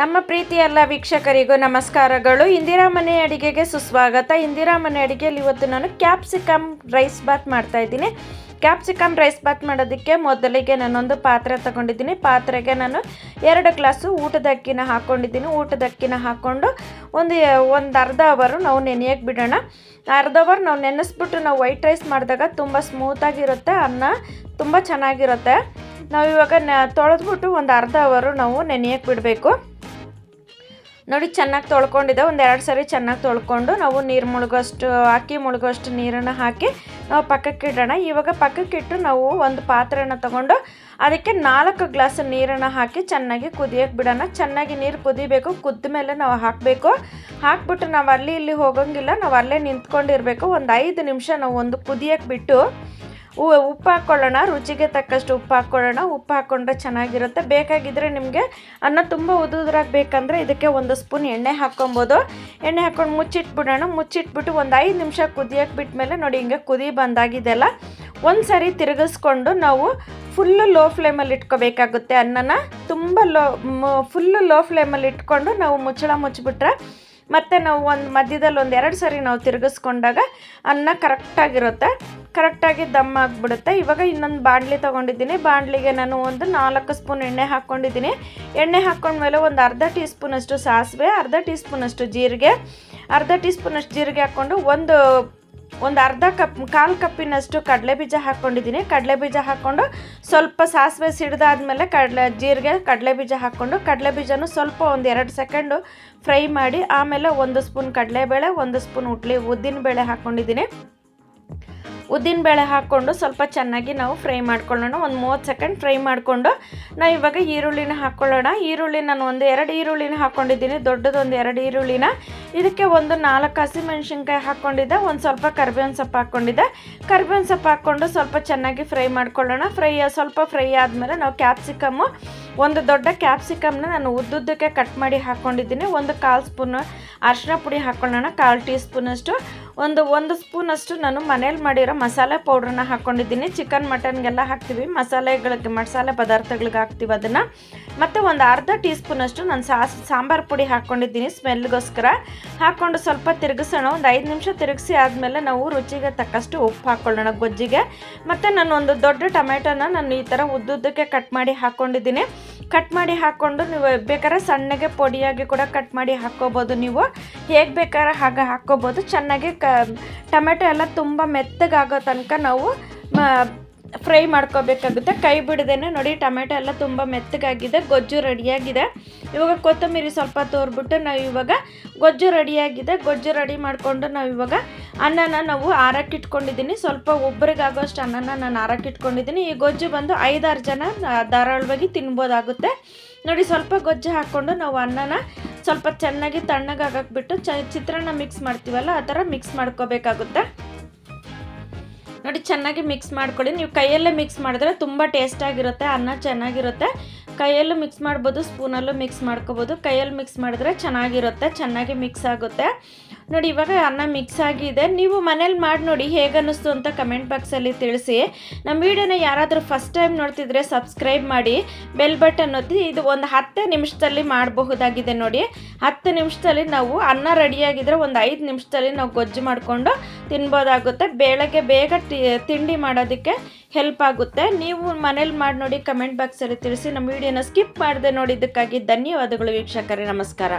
ನಮ್ಮ ಪ್ರೀತಿ ಎಲ್ಲ ವೀಕ್ಷಕರಿಗೂ ನಮಸ್ಕಾರಗಳು. ಇಂದಿರಾ ಮನೆ ಅಡಿಗೆಗೆ ಸುಸ್ವಾಗತ. ಇಂದಿರಾ ಮನೆ ಅಡಿಗೆಯಲ್ಲಿ ಇವತ್ತು ನಾನು ಕ್ಯಾಪ್ಸಿಕಮ್ ರೈಸ್ ಬಾತ್ ಮಾಡ್ತಾ ಇದ್ದೀನಿ. ಕ್ಯಾಪ್ಸಿಕಮ್ ರೈಸ್ ಬಾತ್ ಮಾಡೋದಕ್ಕೆ ಮೊದಲಿಗೆ ನಾನೊಂದು ಪಾತ್ರೆ ತಗೊಂಡಿದ್ದೀನಿ. ಪಾತ್ರೆಗೆ ನಾನು ಎರಡು ಗ್ಲಾಸು ಊಟದ ಅಕ್ಕಿನ ಹಾಕ್ಕೊಂಡಿದ್ದೀನಿ ಊಟದ ಅಕ್ಕಿನ ಹಾಕ್ಕೊಂಡು ಒಂದು ಒಂದು ಅರ್ಧ ಅವರು ನಾವು ನೆನೆಯೋಕ್ಕೆ ಬಿಡೋಣ. ಅರ್ಧ ಅವರ್ ನಾವು ನೆನೆಸ್ಬಿಟ್ಟು ನಾವು ವೈಟ್ ರೈಸ್ ಮಾಡಿದಾಗ ತುಂಬ ಸ್ಮೂತಾಗಿರುತ್ತೆ ಅನ್ನ ತುಂಬ ಚೆನ್ನಾಗಿರುತ್ತೆ. ನಾವು ಇವಾಗ ತೊಳೆದ್ಬಿಟ್ಟು ಒಂದು ಅರ್ಧ ಅವರು ನಾವು ನೆನೆಯೋಕ್ಕೆ ಬಿಡಬೇಕು. ನೋಡಿ, ಚೆನ್ನಾಗಿ ತೊಳ್ಕೊಂಡಿದೆ. ಒಂದು ಎರಡು ಸರಿ ಚೆನ್ನಾಗಿ ತೊಳ್ಕೊಂಡು ನಾವು ನೀರು ಮುಳುಗೋಷ್ಟು, ಅಕ್ಕಿ ಮುಳುಗೋಷ್ಟು ನೀರನ್ನು ಹಾಕಿ ನಾವು ಪಕ್ಕಕ್ಕೆ ಇಡೋಣ. ಇವಾಗ ಪಕ್ಕಕ್ಕಿಟ್ಟು ನಾವು ಒಂದು ಪಾತ್ರೆನ ತಗೊಂಡು ಅದಕ್ಕೆ ನಾಲ್ಕು ಗ್ಲಾಸ್ ನೀರನ್ನು ಹಾಕಿ ಚೆನ್ನಾಗಿ ಕುದಿಯೋಕ್ಕೆ ಬಿಡೋಣ. ಚೆನ್ನಾಗಿ ನೀರು ಕುದಿಬೇಕು, ಕುದ್ದ ಮೇಲೆ ನಾವು ಹಾಕಬೇಕು. ಹಾಕ್ಬಿಟ್ಟು ನಾವು ಅಲ್ಲಿ ಇಲ್ಲಿ ಹೋಗೋಂಗಿಲ್ಲ, ನಾವು ಅಲ್ಲೇ ನಿಂತ್ಕೊಂಡಿರಬೇಕು. ಒಂದು ಐದು ನಿಮಿಷ ನಾವು ಒಂದು ಕುದಿಯೋಕ್ಕೆ ಬಿಟ್ಟು ಉಪ್ಪು ಹಾಕ್ಕೊಳ್ಳೋಣ ರುಚಿಗೆ ತಕ್ಕಷ್ಟು ಉಪ್ಪು ಹಾಕ್ಕೊಳ್ಳೋಣ ಉಪ್ಪು ಹಾಕ್ಕೊಂಡ್ರೆ ಚೆನ್ನಾಗಿರುತ್ತೆ. ಬೇಕಾಗಿದ್ದರೆ ನಿಮಗೆ ಅನ್ನ ತುಂಬ ಉದುದ್ರಾಗಿ ಬೇಕಂದರೆ ಇದಕ್ಕೆ ಒಂದು ಸ್ಪೂನ್ ಎಣ್ಣೆ ಹಾಕ್ಕೊಬೋದು. ಎಣ್ಣೆ ಹಾಕ್ಕೊಂಡು ಮುಚ್ಚಿಟ್ಬಿಡೋಣ. ಮುಚ್ಚಿಟ್ಬಿಟ್ಟು ಒಂದು ಐದು ನಿಮಿಷ ಕುದಿಯೋಕೆ ಬಿಟ್ಮೇಲೆ ನೋಡಿ ಹಿಂಗೆ ಕುದಿ ಬಂದಾಗಿದೆಲ್ಲ ಒಂದು ಸರಿ ತಿರುಗಿಸ್ಕೊಂಡು ನಾವು ಫುಲ್ಲು ಲೋ ಫ್ಲೇಮಲ್ಲಿ ಇಟ್ಕೋಬೇಕಾಗುತ್ತೆ ಅನ್ನನ. ತುಂಬ ಲೋ ಫುಲ್ಲು ಲೋ ಫ್ಲೇಮಲ್ಲಿ ಇಟ್ಕೊಂಡು ನಾವು ಮುಚ್ಚಳ ಮುಚ್ಚಿಬಿಟ್ರೆ ಮತ್ತು ನಾವು ಒಂದು ಮಧ್ಯದಲ್ಲಿ ಒಂದು ಎರಡು ಸರಿ ನಾವು ತಿರುಗಿಸ್ಕೊಂಡಾಗ ಅನ್ನ ಕರೆಕ್ಟಾಗಿರುತ್ತೆ ಕರೆಕ್ಟಾಗಿ ದಮ್ ಆಗಿಬಿಡುತ್ತೆ. ಇವಾಗ ಇನ್ನೊಂದು ಬಾಣಲಿ ತೊಗೊಂಡಿದ್ದೀನಿ. ಬಾಣಲಿಗೆ ನಾನು ಒಂದು ನಾಲ್ಕು ಸ್ಪೂನ್ ಎಣ್ಣೆ ಹಾಕ್ಕೊಂಡಿದ್ದೀನಿ. ಎಣ್ಣೆ ಹಾಕ್ಕೊಂಡ್ಮೇಲೆ ಒಂದು ಅರ್ಧ ಟೀ ಸ್ಪೂನಷ್ಟು ಸಾಸಿವೆ, ಅರ್ಧ ಟೀ ಸ್ಪೂನಷ್ಟು ಜೀರಿಗೆ, ಅರ್ಧ ಟೀ ಸ್ಪೂನಷ್ಟು ಜೀರಿಗೆ ಹಾಕ್ಕೊಂಡು ಒಂದು ಒಂದು ಅರ್ಧ ಕಪ್, ಕಾಲು ಕಪ್ಪಿನಷ್ಟು ಕಡಲೆ ಬೀಜ ಹಾಕ್ಕೊಂಡಿದ್ದೀನಿ. ಕಡಲೆ ಬೀಜ ಹಾಕ್ಕೊಂಡು ಸ್ವಲ್ಪ ಸಾಸಿವೆ ಸಿಡ್ದಾದ್ಮೇಲೆ ಕಡಲೆ, ಜೀರಿಗೆ, ಕಡಲೆ ಬೀಜ ಹಾಕ್ಕೊಂಡು ಕಡಲೆ ಬೀಜನೂ ಸ್ವಲ್ಪ ಒಂದು ಎರಡು ಸೆಕೆಂಡು ಫ್ರೈ ಮಾಡಿ, ಆಮೇಲೆ ಒಂದು ಸ್ಪೂನ್ ಕಡಲೆಬೇಳೆ, ಒಂದು ಸ್ಪೂನ್ ಉಡ್ಲಿ ಉದ್ದಿನಬೇಳೆ ಹಾಕ್ಕೊಂಡಿದ್ದೀನಿ. ಉದ್ದಿನಬೇಳೆ ಹಾಕ್ಕೊಂಡು ಸ್ವಲ್ಪ ಚೆನ್ನಾಗಿ ನಾವು ಫ್ರೈ ಮಾಡ್ಕೊಳ್ಳೋಣ. ಒಂದು ಮೂವತ್ತು ಸೆಕೆಂಡ್ ಫ್ರೈ ಮಾಡಿಕೊಂಡು ನಾವು ಇವಾಗ ಈರುಳ್ಳಿನ ಹಾಕ್ಕೊಳ್ಳೋಣ. ಈರುಳ್ಳಿ ನಾನು ಒಂದು ಎರಡು ಈರುಳ್ಳಿನ ಹಾಕ್ಕೊಂಡಿದ್ದೀನಿ. ದೊಡ್ಡದೊಂದು ಎರಡು ಈರುಳ್ಳಿನ. ಇದಕ್ಕೆ ಒಂದು ನಾಲ್ಕು ಹಸಿಮೆಣ್ಸಿನ್ಕಾಯಿ ಹಾಕ್ಕೊಂಡಿದ್ದೆ. ಒಂದು ಸ್ವಲ್ಪ ಕರ್ಬೇವಿನ ಸೊಪ್ಪು ಹಾಕ್ಕೊಂಡಿದ್ದೆ. ಕರ್ಬೇವಿನ ಸೊಪ್ಪು ಹಾಕ್ಕೊಂಡು ಸ್ವಲ್ಪ ಚೆನ್ನಾಗಿ ಫ್ರೈ ಮಾಡ್ಕೊಳ್ಳೋಣ. ಫ್ರೈ, ಸ್ವಲ್ಪ ಫ್ರೈ ಆದಮೇಲೆ ನಾವು ಕ್ಯಾಪ್ಸಿಕಮ್ಮು, ಒಂದು ದೊಡ್ಡ ಕ್ಯಾಪ್ಸಿಕಮ್ನ ನಾನು ಉದ್ದುದ್ದಕ್ಕೆ ಕಟ್ ಮಾಡಿ ಹಾಕ್ಕೊಂಡಿದ್ದೀನಿ. ಒಂದು ಕಾಲು ಸ್ಪೂನ್ ಅರಿಶಿನ ಪುಡಿ ಹಾಕ್ಕೊಳ್ಳೋಣ. ಕಾಲು ಟೀ ಸ್ಪೂನಷ್ಟು ಒಂದು ಒಂದು ಸ್ಪೂನಷ್ಟು ನಾನು ಮನೇಲಿ ಮಾಡಿರೋ ಮಸಾಲೆ ಪೌಡ್ರನ್ನ ಹಾಕ್ಕೊಂಡಿದ್ದೀನಿ ಚಿಕನ್ ಮಟನ್ಗೆಲ್ಲ ಹಾಕ್ತೀವಿ. ಮಸಾಲೆಗಳಿಗೆ, ಮಸಾಲೆ ಪದಾರ್ಥಗಳಿಗೆ ಹಾಕ್ತೀವಿ ಅದನ್ನು. ಮತ್ತು ಒಂದು ಅರ್ಧ ಟೀ ಸ್ಪೂನಷ್ಟು ನಾನು ಸಾಸ್ ಸಾಂಬಾರು ಪುಡಿ ಹಾಕ್ಕೊಂಡಿದ್ದೀನಿ ಸ್ಮೆಲ್ಗೋಸ್ಕರ. ಹಾಕ್ಕೊಂಡು ಸ್ವಲ್ಪ ತಿರುಗಿಸೋಣ. ಒಂದು ಐದು ನಿಮಿಷ ತಿರುಗಿಸಿ ಆದಮೇಲೆ ನಾವು ರುಚಿಗೆ ತಕ್ಕಷ್ಟು ಉಪ್ಪು ಹಾಕ್ಕೊಳ್ಳೋಣ ಗೊಜ್ಜಿಗೆ. ಮತ್ತು ನಾನು ಒಂದು ದೊಡ್ಡ ಟೊಮೆಟೊನ ನಾನು ಈ ಥರ ಉದ್ದುದ್ದಕ್ಕೆ ಕಟ್ ಮಾಡಿ ಹಾಕ್ಕೊಂಡಿದ್ದೀನಿ ಕಟ್ ಮಾಡಿ ಹಾಕ್ಕೊಂಡು ನೀವು ಬೇಕಾದ್ರೆ ಸಣ್ಣಗೆ ಪೊಡಿಯಾಗಿ ಕೂಡ ಕಟ್ ಮಾಡಿ ಹಾಕ್ಕೋಬೋದು ನೀವು. ಹೇಗೆ ಬೇಕಾದ್ರೆ ಹಾಗೆ ಹಾಕ್ಕೋಬೋದು. ಚೆನ್ನಾಗಿ ಕ, ಟೊಮೆಟೊ ಎಲ್ಲ ತುಂಬ ಮೆತ್ತಗಾಗೋ ತನಕ ನಾವು ಫ್ರೈ ಮಾಡ್ಕೋಬೇಕಾಗುತ್ತೆ. ಕೈ ಬಿಡದೇನೆ ನೋಡಿ, ಟೊಮೆಟೊ ಎಲ್ಲ ತುಂಬ ಮೆತ್ತಗಾಗಿದೆ, ಗೊಜ್ಜು ರೆಡಿಯಾಗಿದೆ. ಇವಾಗ ಕೊತ್ತಂಬರಿ ಸ್ವಲ್ಪ ತೋರ್ಬಿಟ್ಟು ನಾವು ಇವಾಗ ಗೊಜ್ಜು ರೆಡಿಯಾಗಿದೆ. ಗೊಜ್ಜು ರೆಡಿ ಮಾಡಿಕೊಂಡು ನಾವು ಇವಾಗ ಅನ್ನನ ನಾವು ಆರಕ್ಕೆ ಇಟ್ಕೊಂಡಿದ್ದೀನಿ ಸ್ವಲ್ಪ ಒಬ್ಬರಿಗಾಗೋಷ್ಟು ಅನ್ನನ ನಾನು ಆರಕ್ಕೆ ಇಟ್ಕೊಂಡಿದ್ದೀನಿ ಈ ಗೊಜ್ಜು ಬಂದು ಐದಾರು ಜನ ಧಾರಾಳವಾಗಿ ತಿನ್ಬೋದಾಗುತ್ತೆ. ನೋಡಿ, ಸ್ವಲ್ಪ ಗೊಜ್ಜು ಹಾಕ್ಕೊಂಡು ನಾವು ಅನ್ನನ ಸ್ವಲ್ಪ ಚೆನ್ನಾಗಿ ತಣ್ಣಗಾಗಕ್ಕೆ ಬಿಟ್ಟು ಚ, ಚಿತ್ರಾನ್ನ ಮಿಕ್ಸ್ ಮಾಡ್ತೀವಲ್ಲ, ಆ ಥರ ಮಿಕ್ಸ್ ಮಾಡ್ಕೋಬೇಕಾಗುತ್ತೆ. ನೋಡಿ, ಚೆನ್ನಾಗಿ ಮಿಕ್ಸ್ ಮಾಡ್ಕೊಳ್ಳಿ. ನೀವು ಕೈಯಲ್ಲೇ ಮಿಕ್ಸ್ ಮಾಡಿದ್ರೆ ತುಂಬ ಟೇಸ್ಟಾಗಿರುತ್ತೆ, ಅನ್ನ ಚೆನ್ನಾಗಿರುತ್ತೆ. ಕೈಯಲ್ಲೂ ಮಿಕ್ಸ್ ಮಾಡ್ಬೋದು, ಸ್ಪೂನಲ್ಲೂ ಮಿಕ್ಸ್ ಮಾಡ್ಕೋಬೋದು. ಕೈಯಲ್ಲಿ ಮಿಕ್ಸ್ ಮಾಡಿದ್ರೆ ಚೆನ್ನಾಗಿರುತ್ತೆ, ಚೆನ್ನಾಗಿ ಮಿಕ್ಸ್ ಆಗುತ್ತೆ. ನೋಡಿ, ಇವಾಗ ಅನ್ನ ಮಿಕ್ಸ್ ಆಗಿದೆ. ನೀವು ಮನೇಲಿ ಮಾಡಿ ನೋಡಿ ಹೇಗೆ ಅನ್ನಿಸ್ತು ಅಂತ ಕಮೆಂಟ್ ಬಾಕ್ಸಲ್ಲಿ ತಿಳಿಸಿ. ನಮ್ಮ ವಿಡಿಯೋನ ಯಾರಾದರೂ ಫಸ್ಟ್ ಟೈಮ್ ನೋಡ್ತಿದ್ರೆ ಸಬ್ಸ್ಕ್ರೈಬ್ ಮಾಡಿ ಬೆಲ್ ಬಟನ್ ಒತ್ತಿ, ಇದು ಒಂದು ಹತ್ತೇ ನಿಮಿಷದಲ್ಲಿ ಮಾಡಬಹುದಾಗಿದೆ ನೋಡಿ. ಹತ್ತು ನಿಮಿಷದಲ್ಲಿ ನಾವು ಅನ್ನ ರೆಡಿಯಾಗಿದ್ದರೆ ಒಂದು ಐದು ನಿಮಿಷದಲ್ಲಿ ನಾವು ಗೊಜ್ಜು ಮಾಡಿಕೊಂಡು ತಿನ್ಬೋದಾಗುತ್ತೆ. ಬೆಳಗ್ಗೆ ಬೇಗ ತಿಂಡಿ ಮಾಡೋದಕ್ಕೆ ಹೆಲ್ಪ್ ಆಗುತ್ತೆ. ನೀವು ಮನೇಲಿ ಮಾಡಿ ನೋಡಿ ಕಮೆಂಟ್ ಬಾಕ್ಸಲ್ಲಿ ತಿಳಿಸಿ. ನಮ್ಮ ವಿಡಿಯೋನ ಸ್ಕಿಪ್ ಮಾಡದೆ ನೋಡಿದ್ದಕ್ಕಾಗಿ ಧನ್ಯವಾದಗಳು ವೀಕ್ಷಕರೇ, ನಮಸ್ಕಾರ.